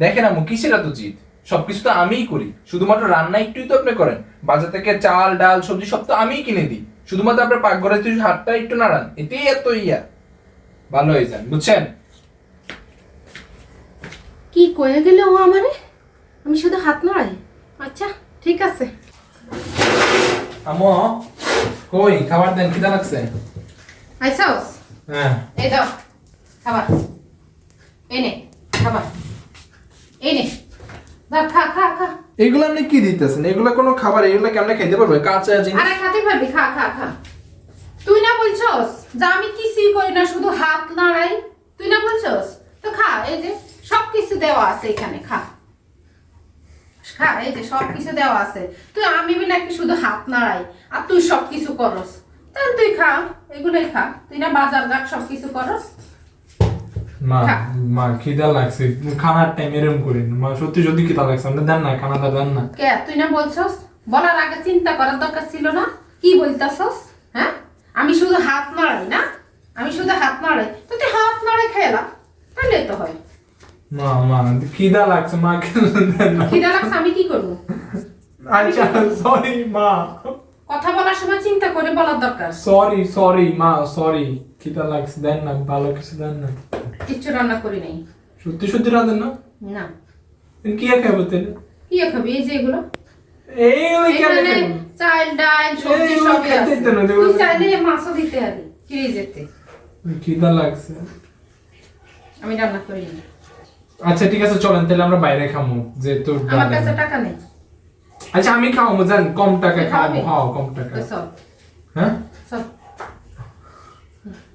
দেখেন আম্মু কিসের এত জিদ? সবকিছু তো আমিই করি। শুধুমাত্র রান্না একটুই তো আপনি করেন। বাজার থেকে চাল ডাল সবজি সব তো আমিই কিনে দিই। শুধুমাত্র আপনার পাকঘরে তুই হাতটা একটু নাড়ান এতেই এত ইয়া। ভালো হয়ে যান বুঝছেন? কি কয়ে গেল ও আমারে? আমি শুধু হাত নড়াই? আচ্ছা ঠিক আছে। আম্মু কই? খাবার দেন কি খিদা লাগছে? আইসাস হ্যাঁ। এই দাও খাবার। এনে খাবার। এনে দাও খা খা খা। এগুলো আপনি কি দিতেছেন? এগুলো কোনো খাবার এগুলো কেমনে খেতে পারবে? কাঁচা জিনিস। আরে খাতে পারবি খা খা খা। তুই না বলছস যে আমি কিছুই করি না শুধু হাত নাড়াই? তুই না বলছস? তো খা এই যে সব কিছু দেওয়া আছে এখানে খা। খা এই যে সব কিছু দেওয়া আছে। তুই আমি নাকি শুধু হাত নাড়াই? আর তুই সব কিছু করস। তাহলে তুই খা এগুলোই খা। তুই না বাজার ঘাট সব কিছু করস? মা মা খিদা লাগছে। খানার টাইম এরকম করেন মা সত্যি সত্যি খিদা লাগছে আপনি দেন না খানাটা দেন না। কে তুই না বলছস? বলার আগে চিন্তা করার দরকার ছিল না? কি বলতাছস? হ্যাঁ? আমি শুধু হাত নাড়াই না? আমি শুধু হাত নাড়াই। তো তুই হাত নাড়াই খেলা তাহলে তো হয়। মা মা খিদা লাগছে মা খিদা লাগছে আমি কি করব? আচ্ছা সরি মা। কথা বলার সময় চিন্তা করে বলার দরকার। সরি সরি মা সরি খিদা লাগছে দেন না ভালো কিছু দেন না। কিচ্ছু রান্না করি নাই। সত্যি সত্যি রাঁধেন না? না। কি খাব তাহলে কি খাবি? এই যে এগুলো। এই ওই এখানে চাল ডাল সবজি সবই খেতে আছে। দিতে না, তুই চাইলে মাছও দিতে হবে ফ্রিজেতে। খিদা লাগছে। আমি রান্না করি না। আচ্ছা ঠিক আছে চলেন তাহলে আমরা বাইরে খামু যেহেতু আমার কাছে টাকা নেই। আচ্ছা আমি খাওয়াবো জান কম টাকায় খাওয়াবো হ্যাঁ কম টাকা তো সব হ্যাঁ? সব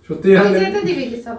সত্যি দিবি কি সব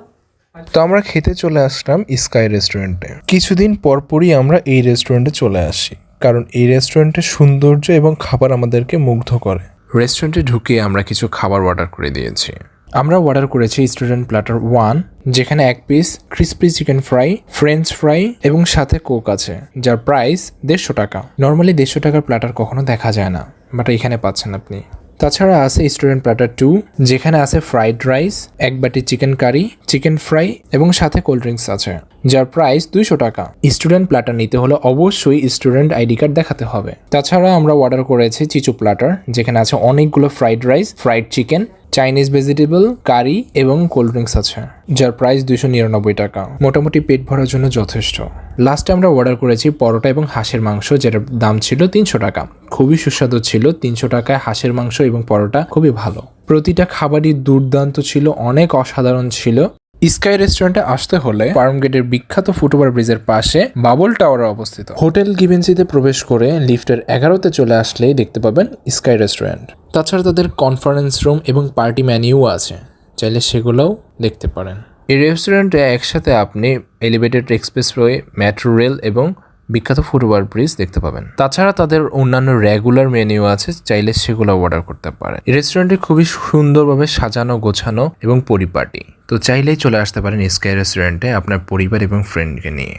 তো আমরা খেতে চলে আসলাম স্কাই রেস্টুরেন্টে কিছুদিন পরপরই আমরা এই রেস্টুরেন্টে চলে আসি কারণ এই রেস্টুরেন্টের সৌন্দর্য এবং খাবার আমাদেরকে মুগ্ধ করে। রেস্টুরেন্টে ঢুকে আমরা কিছু খাবার অর্ডার করে দিয়েছি। আমরা অর্ডার করেছি স্টুডেন্ট প্ল্যাটার ওয়ান যেখানে এক piece crispy chicken fry French fry এবং সাথে কোক আছে, যার প্রাইস দেড়শো টাকা। নর্মালি দেড়শো টাকার প্ল্যাটার কখনো দেখা যায় না বাট এখানে পাচ্ছেন আপনি। তাছাড়া আছে স্টুডেন্ট প্ল্যাটার টু যেখানে আছে ফ্রাইড রাইস এক বাটি চিকেন কারি চিকেন ফ্রাই এবং সাথে কোল্ড ড্রিঙ্কস আছে, যার প্রাইস দুইশো টাকা। স্টুডেন্ট প্ল্যাটার নিতে হলে অবশ্যই স্টুডেন্ট আইডি কার্ড দেখাতে হবে। তাছাড়া আমরা অর্ডার করেছি চিচু প্ল্যাটার যেখানে আছে অনেকগুলো fried rice fried chicken Chinese vegetable, curry এবং কোল্ড ড্রিঙ্কস আছে, যার প্রাইস দুশো নিরানব্বই টাকা। মোটামুটি পেট ভরার জন্য যথেষ্ট। লাস্টে আমরা অর্ডার করেছি পরোটা এবং হাঁসের মাংস, যেটার দাম ছিল তিনশো টাকা। খুবই সুস্বাদু ছিল, তিনশো টাকায় হাঁসের মাংস এবং পরোটা খুবই ভালো। প্রতিটা খাবারই দুর্দান্ত ছিল, অনেক অসাধারণ ছিল। স্কাই রেস্টুরেন্টে আসতে হলে ফার্মগেটের বিখ্যাত ফুটওভার ব্রিজের পাশে বাবল টাওয়ারে অবস্থিত। হোটেল গিভেন্সিতে প্রবেশ করে লিফটের এগারোতে চলে আসলেই দেখতে পাবেন স্কাই রেস্টুরেন্ট। তাছাড়া তাদের কনফারেন্স রুম এবং পার্টি মেনিউ আছে। চাইলে সেগুলোও দেখতে পারেন। এই রেস্টুরেন্টে একসাথে আপনি এলিভেটেড এক্সপ্রেসওয়ে, মেট্রো রেল এবং বিখ্যাত ফুটওভার ব্রিজ দেখতে পাবেন। তাছাড়া তাদের অন্যান্য রেগুলার মেনু আছে, চাইলে সেগুলো অর্ডার করতে পারেন। এই রেস্টুরেন্টটি খুবই সুন্দরভাবে সাজানো, গোছানো এবং পরিপাটি। তো চাইলেই চলে আসতে পারেন স্কাই রেস্টুরেন্টে আপনার পরিবার এবং ফ্রেন্ডকে নিয়ে।